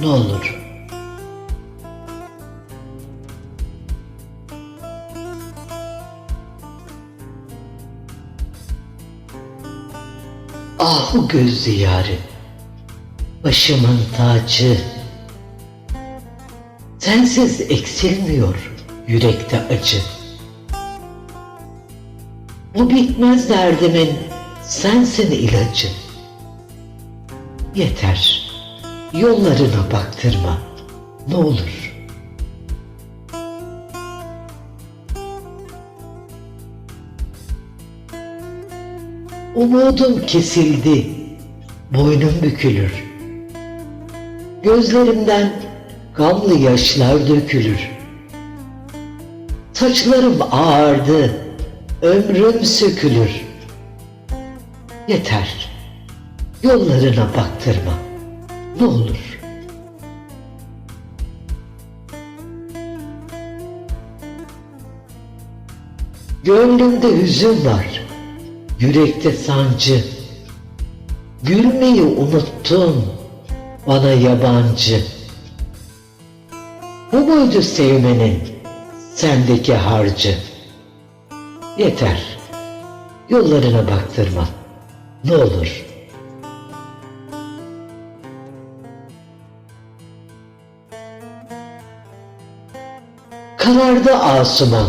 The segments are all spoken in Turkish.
Ne olur. Ahu gözlü yarim, başımın tacı. Sensiz eksilmiyor yürekte acı. Bu bitmez derdimin sensin ilacı. Yeter, yollarına baktırma, ne olur. Umudum kesildi, boynum bükülür. Gözlerimden gamlı yaşlar dökülür. Saçlarım ağardı, ömrüm sökülür. Yeter, yollarına baktırma, ne olur. Gönlümde hüzün var, yürekte sancı. Gülmeyi unuttun, bana yabancı. Bu muydu sevmenin sendeki harcı? Yeter, yollarına baktırma, ne olur. Karardı asuman,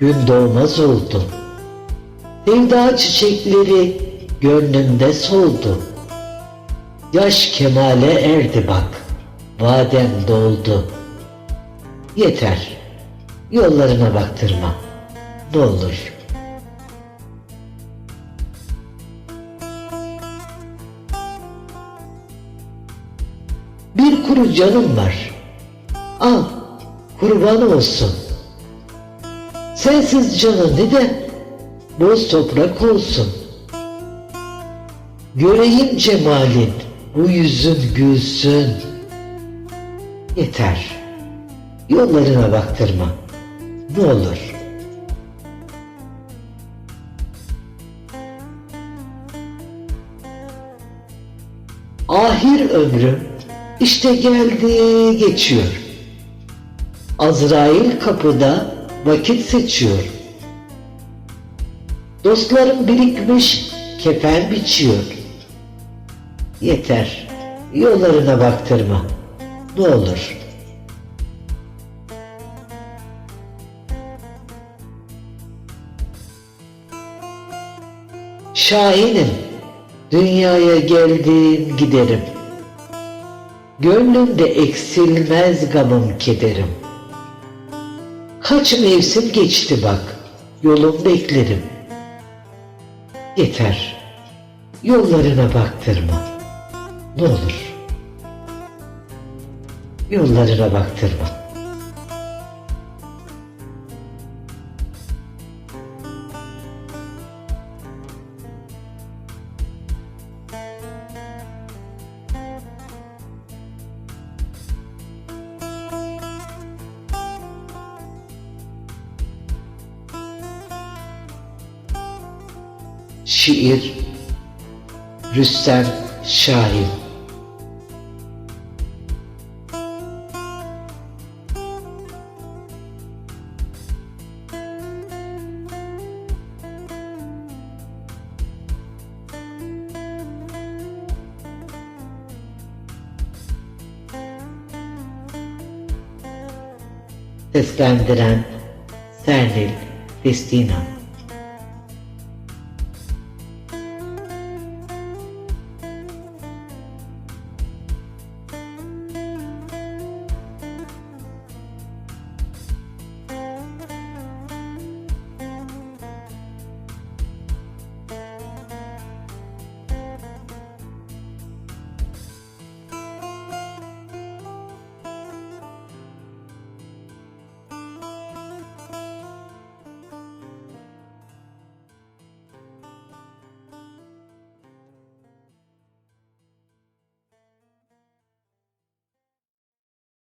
gün doğmaz oldu. Sevda çiçekleri gönlümde soldu. Yaş kemale erdi bak, vadem doldu. Yeter, yollarına baktırma, ne olur. Bir kuru canım var, al, kurban olsun. Sensiz canı neden boz toprak olsun. Göreyim cemalin, bu yüzün gülsün. Yeter, yollarına baktırma, ne olur. Ahir ömrüm işte geldi geçiyor. Azrail kapıda vakit seçiyor. Dostlarım birikmiş kefen biçiyor. Yeter, yollarına baktırma. Ne olur. Şahinim, dünyaya geldim giderim. Gönlümde eksilmez gamım kederim. Kaç mevsim geçti bak, yolum beklerim. Yeter, yollarına baktırma, ne olur. Yollarına baktırma. Şiir Rüstem Şahin. Seslendiren Sernil Festina